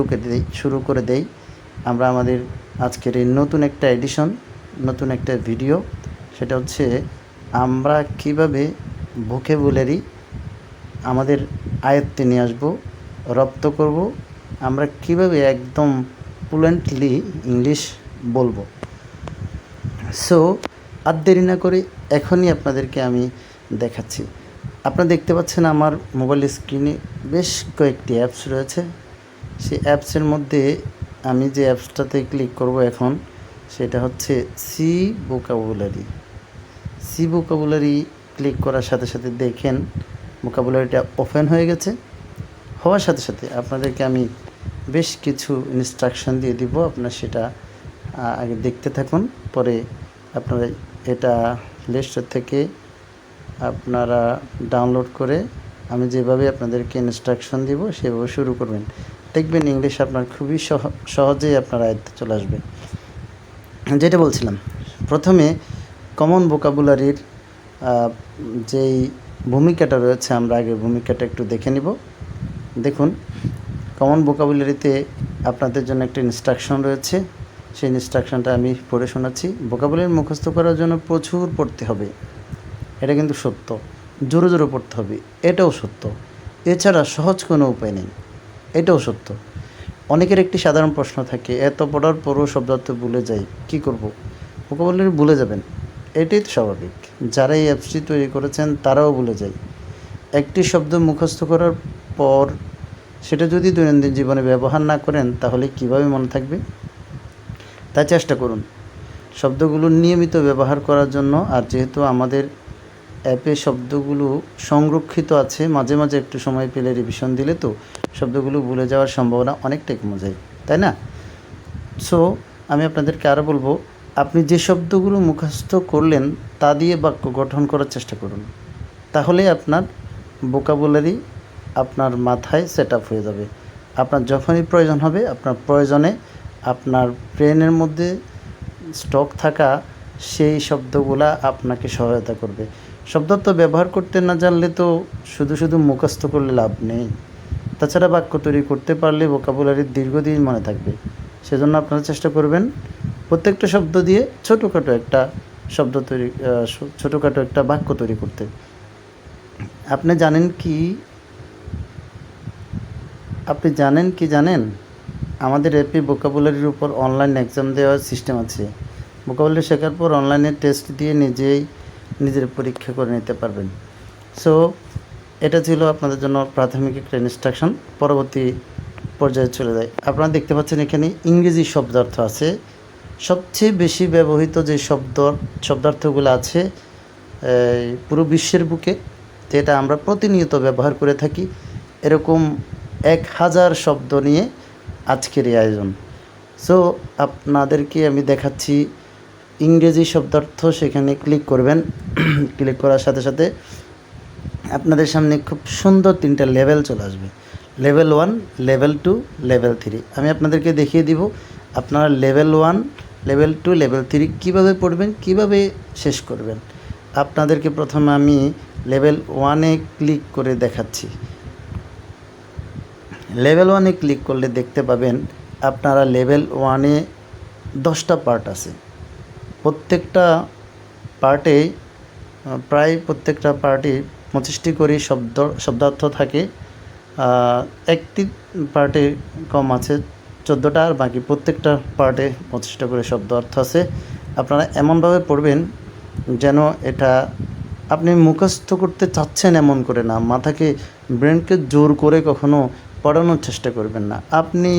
শুরু দেই, শুরু করে দেই। আমরা আমাদের আজকের এই নতুন একটা এডিশন নতুন একটা ভিডিও সেটা হচ্ছে, আমরা কীভাবে ভোকেবুলারি আমাদের আয়ত্তে নিয়ে আসব, রপ্ত করব, আমরা কীভাবে একদম ফ্লুয়েন্টলি ইংলিশ বলব। সো আর দেরি না করে এখনই আপনাদেরকে আমি দেখাচ্ছি। আপনারা দেখতে পাচ্ছেন আমার মোবাইল স্ক্রিনে বেশ কয়েকটি অ্যাপস রয়েছে। সেই অ্যাপসের মধ্যে আমি যে অ্যাপসটাতে ক্লিক করব এখন, সেটা হচ্ছে see vocabulary see vocabulary click করার সাথে সাথে দেখেন ভোকাবুলারিটা ওপেন হয়ে গেছে। হওয়ার সাথে সাথে আপনাদেরকে আমি বেশ কিছু ইনস্ট্রাকশন দিয়ে দিব, আপনার সেটা আগে দেখতে থাকুন, পরে আপনারা এটা প্লে স্টোর থেকে আপনারা ডাউনলোড করে আমি যেভাবে আপনাদেরকে ইনস্ট্রাকশন দিব, সেভাবে শুরু করবেন। দেখবেন ইংলিশ আপনার খুবই সহ- সহজেই আপনার আয়ত্তে চলে আসবে। যেটা বলছিলাম, প্রথমে কমন ভোকাবুলারির যেই ভূমিকাটা রয়েছে, আমরা আগে ভূমিকাটা একটু দেখে নিব। দেখুন কমন ভোকাবুলারিতে আপনাদের জন্য একটা ইনস্ট্রাকশন রয়েছে। সেই ইনস্ট্রাকশনটা আমি পড়ে শোনাচ্ছি। ভোকাবুলারি মুখস্থ করার জন্য প্রচুর পড়তে হবে। এটা কিন্তু সত্য। জোরে জোরে পড়তে হবে। এটাও সত্য। এছাড়া সহজ কোনো উপায় নেই। এটাও সত্য। অনেকের একটি সাধারণ প্রশ্ন থাকে, এত পড়ার পরও শব্দার্থ ভুলে যাই, কি করব? ভোকাবুলারি ভুলে যাবেন। এটাই তো স্বাভাবিক। যারা এই অ্যাপসটি তৈরি করেছেন, তারাও ভুলে যায়। একটি শব্দ মুখস্থ করার পর সেটা যদি দৈনন্দিন জীবনে ব্যবহার না করেন, তাহলে কীভাবে মনে থাকবে? তাই চেষ্টা করুন। শব্দগুলো নিয়মিত ব্যবহার করার জন্য, আর যেহেতু আমাদের অ্যাপে শব্দগুলো সংরক্ষিত আছে। মাঝে মাঝে একটু সময় পেলে রিভিশন দিলে তো শব্দগুলো ভুলে যাওয়ার সম্ভাবনা অনেকটাই কমে যায়, তাই না? সো আমি আপনাদেরকে আরও বলব, আপনি যে শব্দগুলো মুখস্থ করলেন, তা দিয়ে বাক্য গঠন করার চেষ্টা করুন। তাহলে আপনার বোকাবুলারি আপনার মাথায় সেট আপ হয়ে যাবে। আপনার যখনই প্রয়োজন হবে, আপনার প্রয়োজনে আপনার ব্রেনের মধ্যে স্টক থাকা সেই শব্দগুলা আপনাকে সহায়তা করবে। শব্দ তো ব্যবহার করতে না জানলে তো শুধু শুধু মুখস্থ করলে লাভ নেই। তাছাড়া বাক্য তৈরি করতে পারলে ভোকাবুলারি দীর্ঘদিন মনে থাকবে। সেজন্য আপনারা চেষ্টা করবেন প্রত্যেকটা শব্দ দিয়ে ছোটোখাটো একটা শব্দ তৈরি ছোটোখাটো একটা বাক্য তৈরি করতে। আপনি জানেন কি? আপনি জানেন কি জানেন? আমাদের অ্যাপে ভোকাবুলারির উপর অনলাইন এক্সাম দেওয়ার সিস্টেম আছে। ভোকাবুলারি শেখার পর অনলাইনে টেস্ট দিয়ে নিজেই নিজের পরীক্ষা করে নিতে পারবেন। সো এটা ছিল আপনাদের জন্য প্রাথমিক একটা ইনস্ট্রাকশন পরবর্তী পর্যায়ে চলে যায় আপনারা দেখতে পাচ্ছেন এখানে ইংরেজি শব্দার্থ আছে। সবচেয়ে বেশি ব্যবহৃত যে শব্দ, শব্দার্থগুলো আছে পুরো বিশ্বের বুকে যেটা আমরা প্রতিনিয়ত ব্যবহার করে থাকি। এরকম এক হাজার শব্দ নিয়ে আজকের এই আয়োজন। সো আপনাদেরকে আমি দেখাচ্ছি ইংরেজি শব্দার্থ সেখানে ক্লিক করবেন। ক্লিক করার সাথে সাথে আপনাদের সামনে খুব সুন্দর তিনটা লেভেল চলে আসবে। Level one level two level three আমি আপনাদেরকে দেখিয়ে দিব আপনারা level one level two level three কীভাবে পড়বেন, কীভাবে শেষ করবেন। আপনাদেরকে প্রথমে আমি লেভেল ওয়ানে ক্লিক করে দেখাচ্ছি। লেভেল ওয়ানে ক্লিক করলে দেখতে পাবেন আপনারা লেভেল ওয়ানে দশটা পার্ট আছে। প্রত্যেকটা পার্টে প্রায় প্রত্যেকটা পার্টে পঁচিশটি করে শব্দ, শব্দার্থ থাকে। একটি পার্টে কম আছে চোদ্দোটা আর বাকি প্রত্যেকটা পার্টে পঁচিশটা করে শব্দ অর্থ আছে। আপনারা এমনভাবে পড়বেন যেন এটা আপনি মুখস্থ করতে চাচ্ছেন এমন করে না, মাথাকে, ব্রেনকে জোর করে কখনো পড়ানোর চেষ্টা করবেন না। আপনি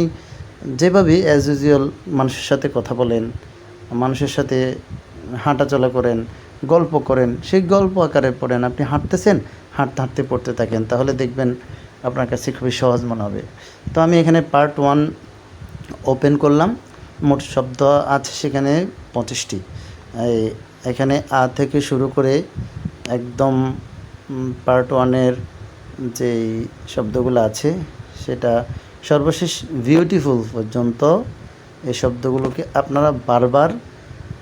যেভাবে অ্যাজ ইউজুয়াল মানুষের সাথে কথা বলেন মানুষের সাথে হাঁটাচলা করেন, গল্প করেন, সেই গল্প আকারে পড়েন। আপনি হাঁটতেছেন, হাঁটতে হাঁটতে পড়তে থাকেন। তাহলে দেখবেন আপনার কাছে খুবই সহজ মনে হবে। তো আমি এখানে পার্ট ওয়ান ওপেন করলাম। মোট শব্দ আছে সেখানে পঁচিশটি। এখানে আ থেকে শুরু করে একদম পার্ট ওয়ানের যেই শব্দগুলো আছে, সেটা সর্বশেষ বিউটিফুল পর্যন্ত এই শব্দগুলোকে আপনারা বারবার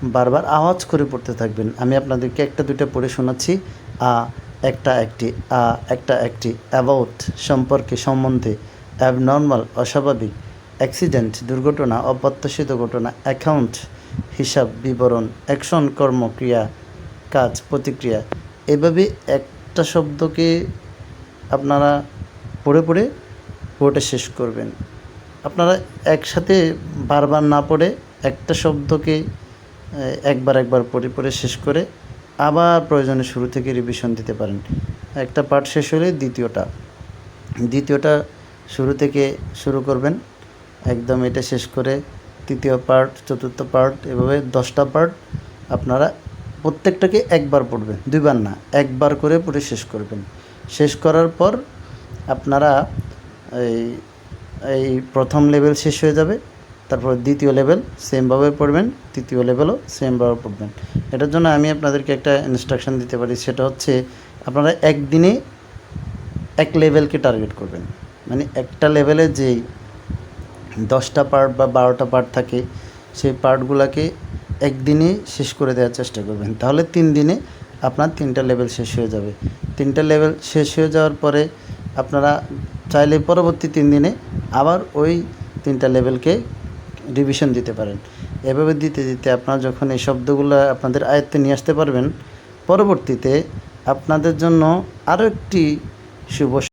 বারবার আওয়াজ করে পড়তে থাকবেন। আমি আপনাদেরকে একটা, দুইটা পড়ে শোনাচ্ছি। আ, একটা, একটি, আ, একটা, একটি অ্যাবাউট সম্পর্কে সম্বন্ধে অ্যাবনর্মাল অস্বাভাবিক অ্যাক্সিডেন্ট দুর্ঘটনা, অপ্রত্যাশিত ঘটনা অ্যাকাউন্ট হিসাব বিবরণ অ্যাকশন কর্মক্রিয়া, কাজ, প্রতিক্রিয়া, এভাবে একটা শব্দকে আপনারা পড়ে পড়ে পড়ে শেষ করবেন। আপনারা একসাথে বারবার না পড়ে একটা শব্দকে একবার একবার পড়ে পড়ে শেষ করে আবার প্রয়োজনে শুরু থেকে রিভিশন দিতে পারেন। একটা পার্ট শেষ হলে দ্বিতীয়টা। দ্বিতীয়টা শুরু থেকে শুরু করবেন। একদম এটা শেষ করে তৃতীয় পার্ট চতুর্থ পার্ট এভাবে দশটা পার্ট আপনারা প্রত্যেকটাকে একবার পড়বেন, দুইবার না, একবার করে পড়ে শেষ করবেন। শেষ করার পর আপনারা এই এই প্রথম লেভেল শেষ হয়ে যাবে, তারপর দ্বিতীয় লেভেল সেমভাবে পড়বেন, তৃতীয় লেভেলও সেমভাবে পড়বেন। এটার জন্য আমি আপনাদেরকে একটা ইনস্ট্রাকশন দিতে পারি, সেটা হচ্ছে আপনারা একদিনে এক লেভেলকে টার্গেট করবেন। মানে একটা লেভেলে যেই দশটা পার্ট বা বারোটা পার্ট থাকে, সেই পার্টগুলোকে একদিনে শেষ করে দেওয়ার চেষ্টা করবেন। তাহলে তিন দিনে আপনার তিনটা লেভেল শেষ হয়ে যাবে। তিনটা লেভেল শেষ হয়ে যাওয়ার পরে আপনারা চাইলে পরবর্তী তিন দিনে আবার ওই তিনটা লেভেলকে রিভিশন দিতে পারেন। এভাবে দিতে দিতে আপনারা যখন এই শব্দগুলো আপনাদের আয়ত্তে নিয়ে আসতে পারবেন, পরবর্তীতে আপনাদের জন্য আরও একটি শুভ